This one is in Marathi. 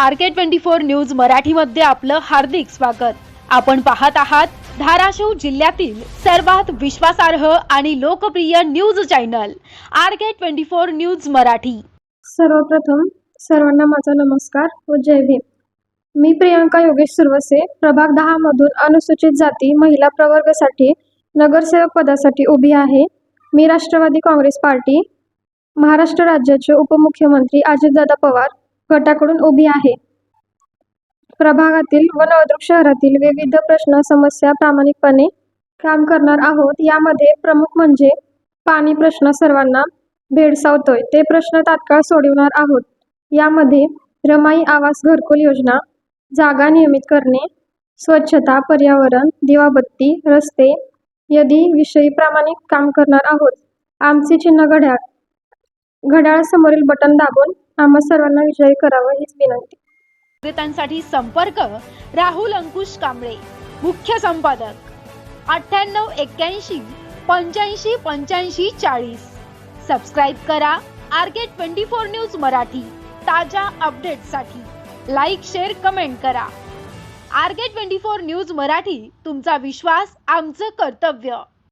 R K twenty four news मराठीमध्ये आपलं हार्दिक स्वागत. आपण पाहत आहात धाराशिव जिल्ह्यातील सर्वात विश्वासार्ह आणि लोकप्रिय news channel R K twenty four news Marathi. सर्वप्रथम सर्वांना माझा नमस्कार व जय भीम. मी प्रियांका योगेश सुरवसे प्रभाग दहा मधून अनुसूचित जाती महिला प्रवर्गासाठी नगरसेवक पदासाठी उभी आहे. मी राष्ट्रवादी काँग्रेस पार्टी महाराष्ट्र राज्याचे उपमुख्यमंत्री अजितदादा पवार गटाकडून उभी आहे. प्रभागातील व नवदुर्ग शहरातील विविध प्रश्न समस्या प्रामाणिकपणे काम करणार आहोत. यामध्ये प्रमुख म्हणजे पाणी प्रश्न सर्वांना भेडसावतोय. ते प्रश्न तात्काळ सोडवणार आहोत. यामध्ये रमाई आवास घरकुल योजना जागा नियमित करणे स्वच्छता पर्यावरण दिवाबत्ती रस्ते यदी विषयी प्रामाणिक काम करणार आहोत. आमचे चिन्ह घड्याळ घड्याळासमोरील बटन दाबून आम्हा सर्वांना विजयी करावं हीच विनंती. विक्रेत्यांसाठी संपर्क राहुल अंकुश कांबळे मुख्य संपादक अठ्ठ्याण्णव एक्क्याऐंशी पंच्याऐंशी पंच्याऐंशी चाळीस. सबस्क्राईब करा R K twenty four news Marathi ताज्या अपडेटसाठी लाईक शेअर कमेंट करा. R K twenty four news Marathi तुमचा विश्वास आमचं कर्तव्य.